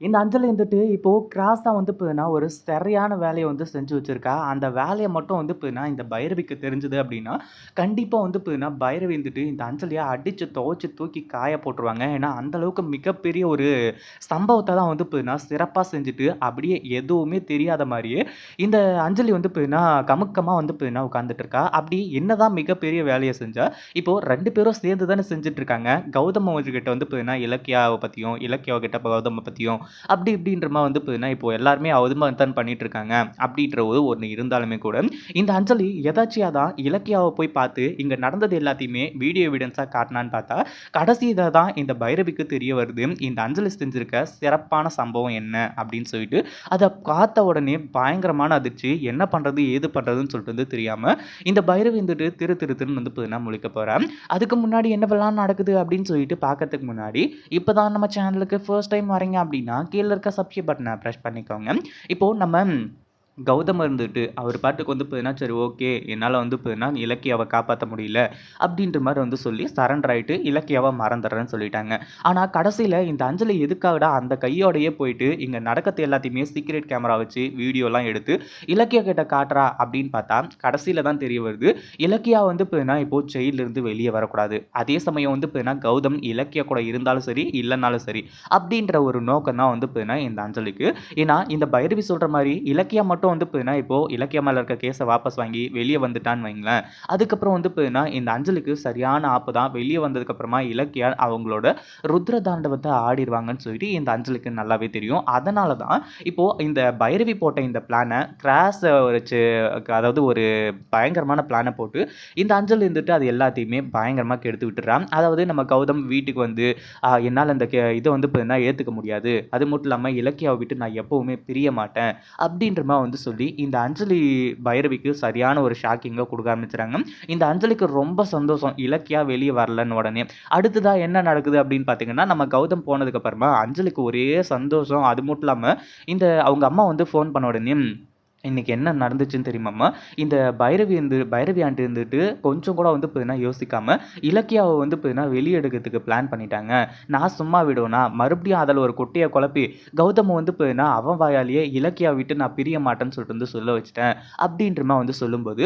இந்த அஞ்சலி வந்துட்டு இப்போ கிராஸாக வந்து பார்த்தீங்கன்னா, ஒரு சரியான வேலையை வந்து செஞ்சு வச்சுருக்கா அந்த வேலையை மட்டும் வந்து பார்த்தீங்கன்னா, இந்த பைரவிக்கு தெரிஞ்சது அப்படின்னா கண்டிப்பாக வந்து பார்த்தீங்கன்னா, பைரவி வந்துட்டு இந்த அஞ்சலியை அடித்து துவைச்சி தூக்கி காய போட்டுருவாங்க. ஏன்னா, அந்தளவுக்கு மிகப்பெரிய ஒரு சம்பவத்தை தான் வந்து பார்த்தீங்கன்னா, சிறப்பாக செஞ்சுட்டு, அப்படியே எதுவுமே தெரியாத மாதிரியே இந்த அஞ்சலி வந்து பார்த்தீங்கன்னா, கமுக்கமாக வந்து பார்த்தீங்கன்னா உட்கார்ந்துட்டு இருக்கா. அப்படி என்னதான் மிகப்பெரிய வேலையை செஞ்சால் இப்போது ரெண்டு பேரும் சேர்ந்து தானே செஞ்சுட்ருக்காங்க கௌதம் அவர்கிட்ட வந்து பார்த்தீங்கன்னா, இலக்கியாவை பற்றியும் இலக்கியாவை கிட்ட கௌதம பற்றியும் அப்படி இப்படின்ற வந்து பார்த்தீங்கன்னா, இப்போ எல்லாருமே அது தான் பண்ணிட்டு இருக்காங்க. அப்படின்ற ஒரு ஒன்று இருந்தாலுமே கூட, இந்த அஞ்சலி எதாச்சியாக தான் இலக்கியாவை போய் பார்த்து, இங்கே நடந்தது எல்லாத்தையுமே வீடியோ எவிடன்ஸாக காட்டினான்னு பார்த்தா, கடைசி இதை தான் இந்த பைரவிக்கு தெரிய வருது. இந்த அஞ்சலி செஞ்சிருக்க சிறப்பான சம்பவம் என்ன அப்படின்னு சொல்லிட்டு, அதை பார்த்த உடனே பயங்கரமான அதிர்ச்சி. என்ன பண்ணுறது ஏது பண்ணுறதுன்னு சொல்லிட்டு வந்து தெரியாமல் இந்த பைரவி வந்துட்டு திரு திரு திருன்னு வந்து பார்த்தீங்கன்னா முழிக்க போகிறேன் அதுக்கு முன்னாடி என்னவெல்லாம் நடக்குது அப்படின்னு சொல்லிட்டு பார்க்கறதுக்கு முன்னாடி, இப்போ தான் நம்ம சேனலுக்கு ஃபர்ஸ்ட் டைம் வரீங்க அப்படின்னா, கீழே இருக்க சப்ஸ்கிரைப் பட்டனை ப்ரெஸ் பண்ணிக்கோங்க. இப்போ நம்ம கௌதம் இருந்துட்டு, அவர் பாட்டுக்கு வந்து பார்த்தீங்கன்னா, சரி ஓகே. என்னால் வந்து பார்த்தீங்கன்னா, இலக்கியாவை காப்பாற்ற முடியல. அப்படின்ற மாதிரி வந்து சொல்லி சரண்டர் ஆகிட்டு இலக்கியாவை மறந்துடுறேன்னு சொல்லிட்டாங்க. ஆனால் கடைசியில் இந்த அஞ்சலி எதுக்காகடா அந்த கையோடையே போயிட்டு, இங்கே நடக்கிறது எல்லாத்தையுமே சீக்ரெட் கேமரா வச்சு வீடியோலாம் எடுத்து, இலக்கியா கிட்ட காட்டுறா அப்படின்னு பார்த்தா, கடைசியில் தான் தெரிய வருது. இலக்கியா வந்து பார்த்தீங்கன்னா, இப்போ ஜெயில்ல இருந்து வரக்கூடாது. அதே சமயம் வந்து போதுனா கௌதம் இலக்கியா கூட இருந்தாலும் சரி, இல்லைனாலும் சரி. அப்படின்ற ஒரு நோக்கம் தான் வந்து போதுனா இந்த அஞ்சலிக்கு. ஏன்னா, இந்த பைரவி சொல்கிற மாதிரி இலக்கியா மட்டும் வந்து பார்த்தீங்கன்னா, இப்போ இலக்கியமால இருக்க கேஸை வாபஸ் வாங்கி வெளியே வந்துட்டான்னு வைங்களேன். அதுக்கப்புறம் வந்து பார்த்தீங்கன்னா, இந்த அஞ்சலுக்கு சரியான ஆப்பு தான். வெளியே வந்ததுக்கப்புறமா இலக்கியா அவங்களோட ருத்ர தாண்டவத்தை ஆடிருவாங்கன்னு சொல்லிட்டு இந்த அஞ்சலுக்கு நல்லாவே தெரியும். அதனால தான் இப்போ இந்த பைரவி போட்ட இந்த பிளானை கிராஸ் வச்சு அதாவது ஒரு பயங்கரமான பிளானை போட்டு, இந்த அஞ்சல் இருந்துட்டு அது எல்லாத்தையுமே பயங்கரமாக கெடுத்து விட்டுறான் அதாவது நம்ம கௌதம் வீட்டுக்கு வந்து, என்னால் அந்த கே இதை வந்து பார்த்தீங்கன்னா ஏற்றுக்க முடியாது. அது மட்டும் இல்லாமல் இலக்கியாவை விட்டு நான் எப்பவுமே பிரிய மாட்டேன். அப்படின்ற மாதிரி வந்து சொல்லி, இந்த அஞ்சலி பைரவிக்கு சரியான ஒரு ஷாக்கிங்க கொடுக்க ஆரம்பிச்சுறாங்க. இந்த அஞ்சலிக்கு ரொம்ப சந்தோஷம். இலக்கியா வெளியே வரலன்னு உடனே. அடுத்ததாக என்ன நடக்குது அப்படின்னு பார்த்தீங்கன்னா, நம்ம கௌதம் போனதுக்கப்புறமா அஞ்சலிக்கு ஒரே சந்தோஷம். அது மட்டும் இல்லாமல் இந்த அவங்க அம்மா வந்து ஃபோன் பண்ண உடனே, இன்றைக்கி என்ன நடந்துச்சுன்னு தெரியுமாம்மா? இந்த பைரவி வந்து பைரவி ஆண்டு இருந்துட்டு கொஞ்சம் கூட வந்து பார்த்தீங்கன்னா யோசிக்காமல் இலக்கியாவை வந்து பார்த்தீங்கன்னா வெளியெடுக்கிறதுக்கு பிளான் பண்ணிட்டாங்க. நான் சும்மா விடுவேனா? மறுபடியும் அதில் ஒரு குட்டியை குழப்பி, கௌதம் வந்து பார்த்தீங்கன்னா, அவன் வாயாலேயே இலக்கியா விட்டு நான் பிரிய மாட்டேன்னு சொல்லிட்டு வந்து சொல்ல வச்சுட்டேன். அப்படின்றமா வந்து சொல்லும்போது,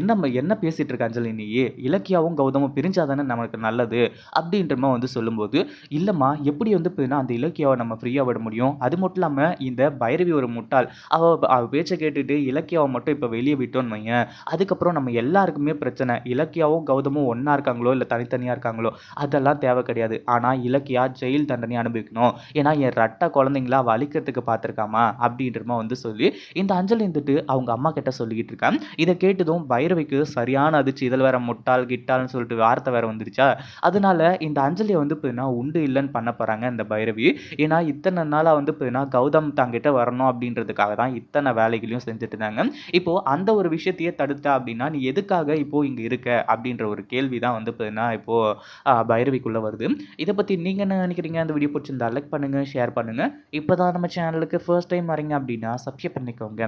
என்ன என்ன பேசிகிட்டு இருக்க அஞ்சலி நீ இலக்கியாவும் கௌதமும் பிரிஞ்சா தானே நமக்கு நல்லது. அப்படின்றமா வந்து சொல்லும்போது, இல்லைம்மா எப்படி வந்து பார்த்தீங்கன்னா, அந்த இலக்கியாவை நம்ம ஃப்ரீயாக விட முடியும்? அது மட்டும் இல்லாமல் இந்த பைரவி ஒரு முட்டாள். அவள் அவ கேட்டுட்டு இலக்கியாவை மட்டும் இப்போ வெளியே விட்டோம்னு வைங்க அதுக்கப்புறம் நம்ம எல்லாருக்குமே பிரச்சனை. இலக்கியாவும் கௌதமும் ஒன்றா இருக்காங்களோ, இல்லை தனித்தனியா இருக்காங்களோ, அதெல்லாம் தேவை கிடையாது. ஆனால் இலக்கியா ஜெயில் தண்டனை அனுபவிக்கணும். ஏன்னா என் ரட்டை குழந்தைங்களா வலிக்கிறதுக்கு பார்த்துருக்காமா அப்படின்றமா வந்து சொல்லி, இந்த அஞ்சலி இருந்துட்டு அவங்க அம்மா கிட்ட சொல்லிக்கிட்டு இருக்கா. இதை கேட்டதும் பைரவிக்கு சரியான அதிர்ச்சி. இதில் வேற முட்டாள், கிட்டாள்ன்னு சொல்லிட்டு வார்த்தை வேற வந்துருச்சா, அதனால இந்த அஞ்சலியை வந்து பார்த்தீங்கன்னா, உண்டு இல்லைன்னு பண்ண போறாங்க இந்த பைரவி. ஏன்னா இத்தனை நாளாக வந்து பார்த்தீங்கன்னா, கௌதம் தன்கிட்ட வரணும் அப்படின்றதுக்காக தான் இத்தனை வேலைக்கு வேலைகளையும் செஞ்சுட்டு இருந்தாங்க. இப்போ அந்த ஒரு விஷயத்தையே தடுத்தா அப்படின்னா, நீ எதுக்காக இப்போ இங்க இருக்க? அப்படின்ற ஒரு கேள்வி தான் வந்து பார்த்தீங்கன்னா, இப்போ பைரவிக்குள்ள வருது. இதை பத்தி நீங்க என்ன நினைக்கிறீங்க? அந்த வீடியோ பிடிச்சிருந்தா லைக் பண்ணுங்க, ஷேர் பண்ணுங்க. இப்போ தான் நம்ம சேனலுக்கு ஃபர்ஸ்ட் டைம் வரீங்க அப்படின்னா சப்ஸ்கிரைப் பண்ணிக்கோங்க.